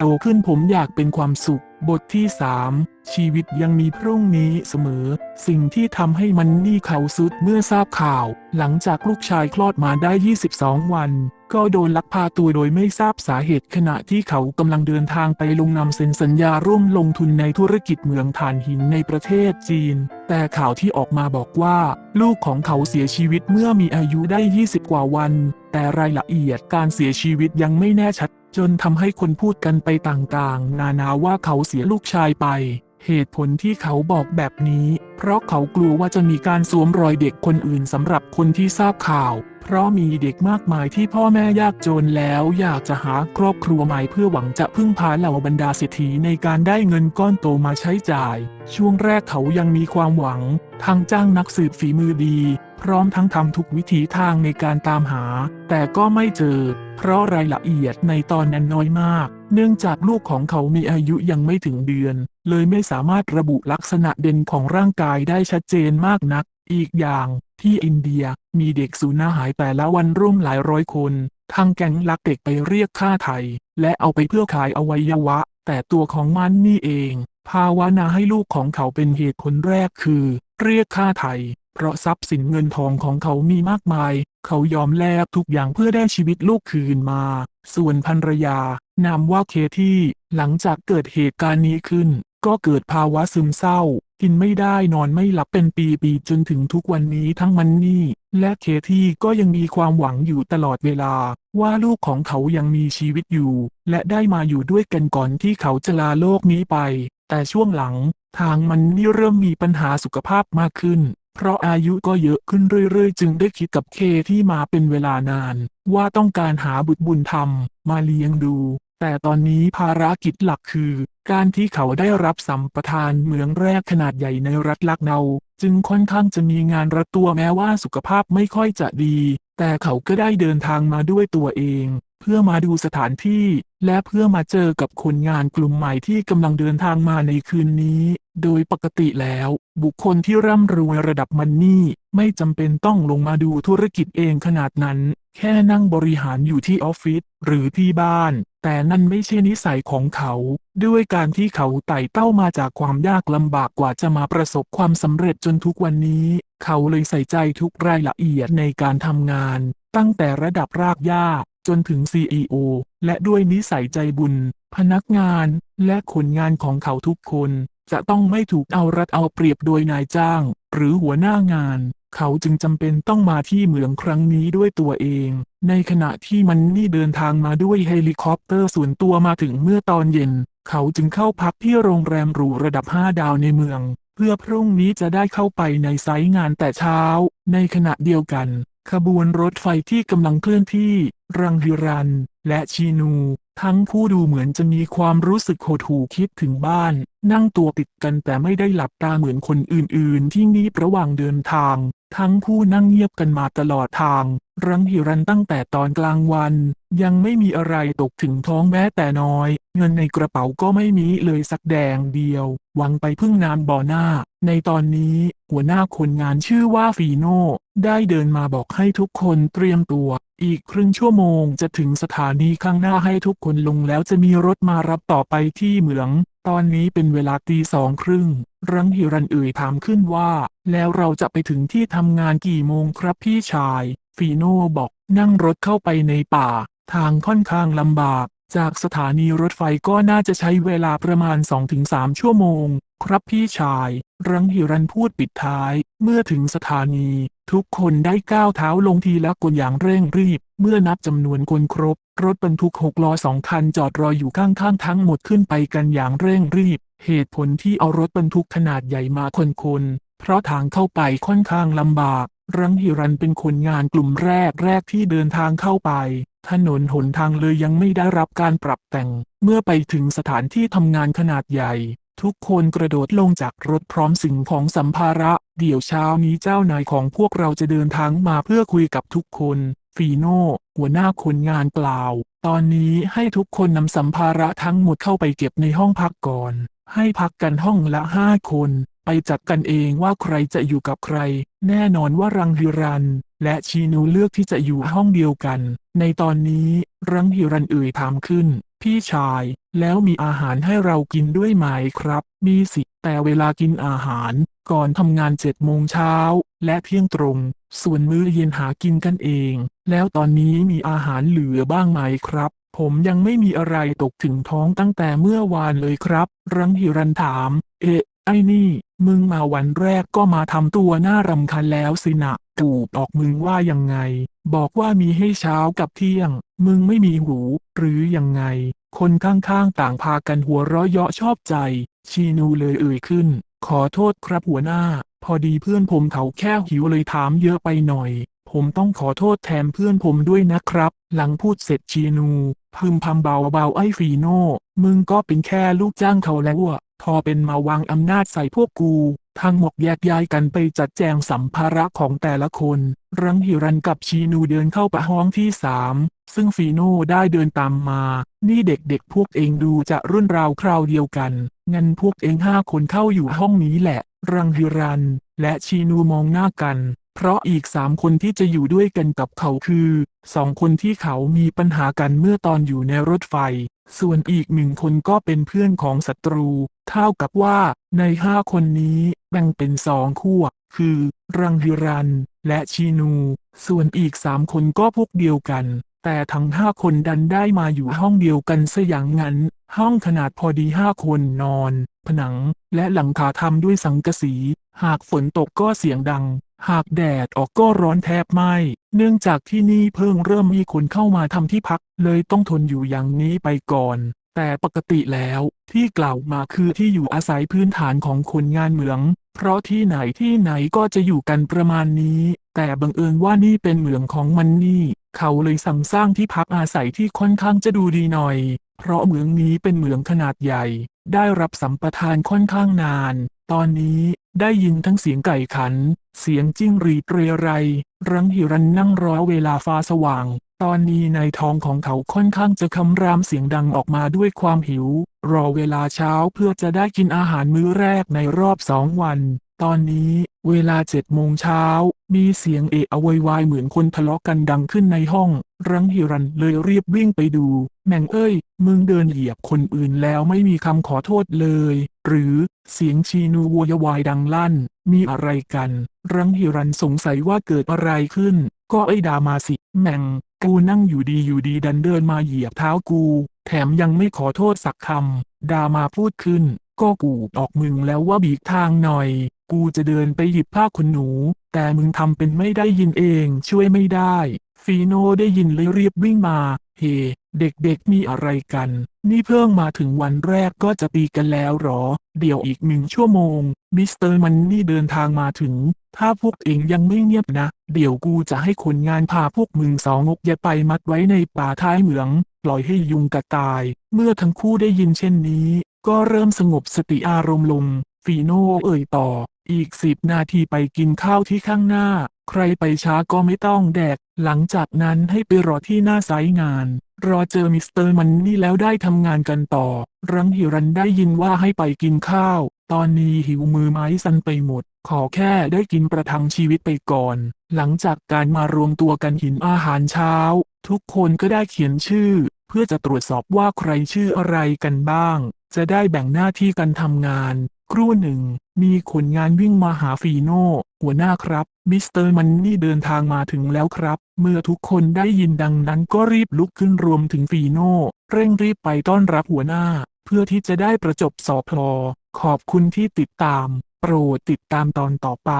โตขึ้นผมอยากเป็นความสุข บทที่ 3 ชีวิตยังมีพรุ่งนี้เสมอ สิ่งที่ทำให้มันนี่เขาสุดเมื่อทราบข่าว หลังจากลูกชายคลอดมาได้ 22 วัน ก็โดนลักพาตัวโดยไม่ทราบสาเหตุขณะที่เขากำลังเดินทางไปลงนามเซ็นสัญญาร่วมลงทุนในธุรกิจเมืองถ่านหินในประเทศจีน แต่ข่าวที่ออกมาบอกว่า ลูกของเขาเสียชีวิตเมื่อมีอายุได้ 20 กว่าวัน แต่รายละเอียดการเสียชีวิตยังไม่แน่ชัด จนทำให้คนพูดกันไปต่างๆ นานาว่าเขาเสียลูกชายไป เหตุผลที่เขาบอกแบบนี้ เพราะเขากลัวว่าจะมีการสวมรอยเด็กคนอื่นสำหรับคนที่ทราบข่าว เพราะมีเด็กมากมายที่พ่อแม่ยากจนแล้วอยากจะหาครอบครัวใหม่เพื่อหวังจะพึ่งพาเหล่าบรรดาเศรษฐีในการได้เงินก้อนโตมาใช้จ่าย ช่วงแรกเขายังมีความหวัง ทางจ้างนักสืบฝีมือดี พร้อมทั้งทำทุกวิถีทางในการตามหา แต่ก็ไม่เจอ เพราะรายละเอียดในตอนนั้นน้อยมาก เนื่องจากลูกของเขามีอายุยังไม่ถึงเดือน เลยไม่สามารถระบุลักษณะเด่นของร่างกายได้ชัดเจนมากนัก อีกอย่างที่อินเดียมีเด็กสูญหายแต่ละวันร่วมหลายร้อยคน ทางแก๊งลักเด็กไปเรียกค่าไถ่และเอาไปเพื่อขายอวัยวะ แต่ตัวของมันนี่เอง ภาวนาให้ลูกของเขาเป็นเหตุผลแรกคือ เรียกค่าไถ่ เพราะทรัพย์สินเงินทองของเขามีมากมาย เขายอมแลกทุกอย่างเพื่อได้ชีวิตลูกคืนมา ส่วนภรรยานามว่าเคที่ หลังจากเกิดเหตุการณ์นี้ขึ้น ก็เกิดภาวะซึมเศร้า กินไม่ได้นอนไม่หลับเป็นปีๆจนถึงทุกวันนี้ทั้งมันนี่ และเคที่ก็ยังมีความหวังอยู่ตลอดเวลา ว่าลูกของเขายังมีชีวิตอยู่ และได้มาอยู่ด้วยกันก่อนที่เขาจะลาโลกนี้ไป แต่ช่วงหลังทางมันนี่เริ่มมีปัญหาสุขภาพมากขึ้น เพราะอายุก็เยอะขึ้นเรื่อยๆ จึงได้คิดกับเคที่มาเป็นเวลานาน ว่าต้องการหาบุตรบุญธรรมมาเลี้ยงดู แต่ตอนนี้ภารกิจหลักคือ การที่เขาได้รับสัมปทานเหมืองแรกขนาดใหญ่ในรัฐลักเนา จึงค่อนข้างจะมีงานรัดตัวแม้ว่าสุขภาพไม่ค่อยจะดี แต่เขาก็ได้เดินทางมาด้วยตัวเอง เพื่อมาดูสถานที่ และเพื่อมาเจอกับคนงานกลุ่มใหม่ที่กำลังเดินทางมาในคืนนี้ โดยปกติแล้ว บุคคลที่ร่ำรวยระดับมันนี่ ไม่จำเป็นต้องลงมาดูธุรกิจเองขนาดนั้น แค่นั่งบริหารอยู่ที่ออฟฟิศหรือที่บ้าน แต่นั่นไม่ใช่นิสัยของเขา ด้วยการที่เขาไต่เต้ามาจากความยากลำบากกว่าจะมาประสบความสำเร็จจนทุกวันนี้ เขาเลยใส่ใจทุกรายละเอียดในการทำงาน ตั้งแต่ระดับรากหญ้า จนถึง CEO และด้วยนิสัยใจบุญ พนักงานและคนงานของเขาทุกคน จะต้องไม่ถูกเอารัดเอาเปรียบโดยนายจ้าง หรือหัวหน้างาน เขาจึงจำเป็นต้องมาที่เหมืองครั้งนี้ด้วยตัวเอง ในขณะที่มันนี่เดินทางมาด้วยเฮลิคอปเตอร์ส่วนตัวมาถึงเมื่อตอนเย็น เขาจึงเข้าพักที่โรงแรมหรูระดับ 5 ดาวในเมือง เพื่อพรุ่งนี้จะได้เข้าไปในไซต์งานแต่เช้า ในขณะเดียวกัน ขบวนรถไฟที่กำลังเคลื่อนที่ รังฮิรัน และชีนู ทั้งผู้ดูเหมือนจะมีความรู้สึกโหดหู่คิดถึงบ้าน นั่งตัวติดกันแต่ไม่ได้หลับตาเหมือนคนอื่นๆ ที่นีบระหว่างเดินทาง ทั้งผู้นั่งเงียบกันมาตลอดทาง รังฮิรันตั้งแต่ตอนกลางวัน ยังไม่มีอะไรตกถึงท้องแม้แต่น้อย เงินในกระเป๋าก็ไม่มีเลยสักแดงเดียว หวังไปพึ่งนานบ่อหน้า ในตอนนี้หัวหน้าคนงานชื่อว่าฟีโน่ได้เดินมาบอกให้ทุกคนเตรียมตัว อีกครึ่งชั่วโมงจะถึงสถานีข้างหน้าให้ทุกคนลงแล้วจะมีรถมารับต่อไปที่เหมือง ตอนนี้เป็นเวลาตีสองครึ่ง รังฮิรันเอ่ยถามขึ้นว่า แล้วเราจะไปถึงที่ทำงานกี่โมงครับพี่ชาย ฟีโน่บอกนั่งรถเข้าไปในป่า ทางค่อนข้างลำบาก จากสถานีรถไฟก็น่าจะใช้เวลาประมาณ 2-3 ชั่วโมง ครับพี่ชาย รังฮิรันพูดปิดท้าย เมื่อถึงสถานี ทุกคนได้ก้าวเท้าลงทีละคนอย่างเร่งรีบ เมื่อนับจำนวนคนครบ รถบรรทุกหกล้อสองคันจอดรออยู่ข้างๆทั้งหมดขึ้นไปกันอย่างเร่งรีบ เหตุผลที่เอารถบรรทุกขนาดใหญ่มาคนคนๆเพราะทางเข้าไปค่อนข้างลำบาก รังฮิรันเป็นคนงานกลุ่มแรกแรกที่เดินทางเข้าไป ถนนหนทางเลยยังไม่ได้รับการปรับแต่ง เมื่อไปถึงสถานที่ทำงานขนาดใหญ่ ทุกคนกระโดดลงจากรถพร้อมสิ่งของสัมภาระ เดี๋ยวเช้านี้เจ้านายของพวกเราจะเดินทางมาเพื่อคุยกับทุกคน ฟีโน่หัวหน้าคนงานกล่าว ตอนนี้ให้ทุกคนนำสัมภาระทั้งหมดเข้าไปเก็บในห้องพักก่อน ให้พักกันห้องละห้าคน ไปจัดกันเองว่าใครจะอยู่กับใคร แน่นอนว่ารังฮิรัน และชีนูเลือกที่จะอยู่ห้องเดียวกัน ในตอนนี้รังฮิรันเอ่ยถามขึ้น พี่ชาย แล้วมีอาหารให้เรากินด้วยไหมครับ มีสิ แต่เวลากินอาหาร ก่อนทำงานเจ็ดโมงเช้า และเที่ยงตรง ส่วนมื้อเย็นหากินกันเอง แล้วตอนนี้มีอาหารเหลือบ้างไหมครับผมยังไม่มีอะไรตกถึงท้องตั้งแต่เมื่อวานเลยครับ รังหิรันถาม เอ๊ะ ไอ้นี่ มึงมาวันแรกก็มาทำตัวน่ารำคาญแล้วสินะกูบออกมึงว่ายังไง บอกว่ามีให้เช้ากับเที่ยง มึงไม่มีหู หรือยังไง คนข้างๆต่างพากันหัวเราะเยาะชอบใจ ชีนูเลยเอ่ยขึ้น ขอโทษครับหัวหน้า พอดีเพื่อนผมเขาแค่หิวเลยถามเยอะไปหน่อย ผมต้องขอโทษแทนเพื่อนผมด้วยนะครับ หลังพูดเสร็จชีนูพึมพำเบาๆไอ้ฟีโน่ มึงก็เป็นแค่ลูกจ้างเขาแล้วอะพอเป็นมาวางอำนาจใส่พวกกูทั้งหมดแยกย้ายกันไปจัดแจงสัมภาระของแต่ละคน รังหิรันกับชีนูเดินเข้าไปห้องที่สามซึ่งฟีโน่ได้เดินตามมา นี่เด็กๆพวกเองดูจะรุ่นราวคราวเดียวกัน งั้นพวกเองห้าคนเข้าอยู่ห้องนี้แหละ รังหิรัน และชีนูมองหน้ากัน เพราะอีกสามคนที่จะอยู่ด้วยกันกับเขาคือสองคนที่เขามีปัญหากันเมื่อตอนอยู่ในรถไฟ ส่วนอีกหนึ่งคนก็เป็นเพื่อนของศัตรู เท่ากับว่าในห้าคนนี้แบ่งเป็นสองขั้วคือ รังฮิรัน และชีนู ส่วนอีกสามคนก็พวกเดียวกัน แต่ทั้งห้าคนดันได้มาอยู่ห้องเดียวกันซะอย่างนั้น ห้องขนาดพอดีห้าคนนอน ผนัง และหลังคาทำด้วยสังกะสี หากฝนตกก็เสียงดัง หากแดดออกก็ร้อนแทบไหมเนื่องจากที่นี่เพิ่งเริ่มมีคนเข้ามาทำที่พัก เลยต้องทนอยู่อย่างนี้ไปก่อน แต่ปกติแล้วที่กล่าวมาคือที่อยู่อาศัยพื้นฐานของคนงานเหมือง เพราะที่ไหนที่ไหนก็จะอยู่กันประมาณนี้ แต่บังเอิญว่านี่เป็นเหมืองของมันนี่ เขาเลยสั่งสร้างที่พักอาศัยที่ค่อนข้างจะดูดีหน่อย เพราะเหมืองนี้เป็นเหมืองขนาดใหญ่ ได้รับสัมปทานค่อนข้างนาน ตอนนี้ ได้ยินทั้งเสียงไก่ขัน เสียงจิ้งหรีดเรไร รังหิรันนั่งรอเวลาฟ้าสว่าง ตอนนี้ในท้องของเขาค่อนข้างจะคำรามเสียงดังออกมาด้วยความหิว รอเวลาเช้าเพื่อจะได้กินอาหารมื้อแรกในรอบสองวัน ตอนนี้เวลาเจ็ดโมงเช้า มีเสียงเอะอะวยวายเหมือนคนทะเลาะกันดังขึ้นในห้อง รังหิรันเลยรีบวิ่งไปดู แม่งเอ้ย มึงเดินเหยียบคนอื่นแล้วไม่มีคำขอโทษเลย หรือ เสียงชีนูโวยวายดังลั่น มีอะไรกัน รังหิรันสงสัยว่าเกิดอะไรขึ้น ก็ไอ้ดามาสิ แม่ง กูนั่งอยู่ดีอยู่ดีดันเดินมาเหยียบเท้ากู แถมยังไม่ขอโทษสักคำ ดามาพูดขึ้น ก็กูออกมึงแล้วว่าบีกทางหน่อย กูจะเดินไปหยิบผ้าขนหนู แต่มึงทำเป็นไม่ได้ยินเองช่วยไม่ได้ ฟีโนได้ยินเลยรีบวิ่งมา เฮ เด็กๆมีอะไรกัน นี่เพิ่งมาถึงวันแรกก็จะตีกันแล้วหรอ เดี๋ยวอีกหนึ่งชั่วโมง มิสเตอร์มันนี่เดินทางมาถึง ถ้าพวกเองยังไม่เงียบนะ เดี๋ยวกูจะให้คนงานพาพวกมึงสองงกยไปมัดไว้ในป่าท้ายเหมือง ปล่อยให้ยุงกระตาย เมื่อทั้งคู่ได้ยินเช่นนี้ ก็เริ่มสงบสติอารมณ์ลง ฟีโน่เอ่ยต่อ อีกสิบนาทีไปกินข้าวที่ข้างหน้า ใครไปช้าก็ไม่ต้องแดก หลังจากนั้นให้ไปรอที่หน้าไซต์งาน รอเจอมิสเตอร์มันนี่แล้วได้ทำงานกันต่อ รังหิรันได้ยินว่าให้ไปกินข้าว ตอนนี้หิวมือไม้สั่นไปหมด ขอแค่ได้กินประทังชีวิตไปก่อน หลังจากการมารวมตัวกันกินอาหารเช้า ทุกคนก็ได้เขียนชื่อ เพื่อจะตรวจสอบว่าใครชื่ออะไรกันบ้าง จะได้แบ่งหน้าที่กันทำงาน ครู่หนึ่ง มีคนงานวิ่งมาหาฟีโน่หัวหน้าครับ มิสเตอร์มันนี่เดินทางมาถึงแล้วครับ เมื่อทุกคนได้ยินดังนั้นก็รีบลุกขึ้นรวมถึงฟีโน่เร่งรีบไปต้อนรับหัวหน้า เพื่อที่จะได้ประจบสอพลอขอบคุณที่ติดตาม โปรดติดตามตอนต่อไป